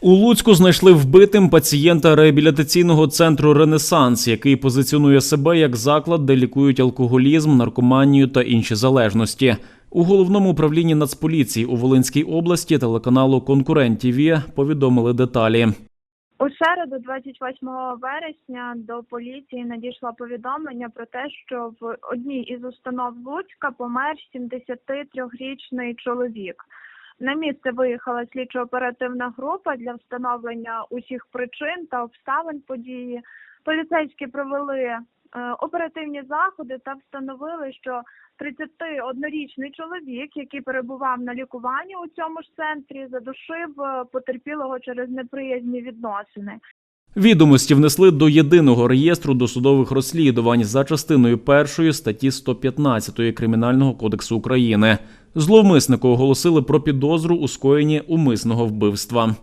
У Луцьку знайшли вбитим пацієнта реабілітаційного центру Ренесанс, який позиціонує себе як заклад, де лікують алкоголізм, наркоманію та інші залежності. У головному управлінні Нацполіції у Волинській області телеканалу Конкурент ТІВІ повідомили деталі. У середу, 28 вересня, до поліції надійшло повідомлення про те, що в одній із установ Луцька помер 73-річний чоловік. На місце виїхала слідчо-оперативна група для встановлення усіх причин та обставин події. Поліцейські провели е, оперативні заходи та встановили, що 31-річний чоловік, який перебував на лікуванні у цьому ж центрі, задушив е, потерпілого через неприязні відносини. Відомості внесли до єдиного реєстру досудових розслідувань за частиною першої статті 115 Кримінального кодексу України. Зловмиснику оголосили про підозру у скоєнні умисного вбивства.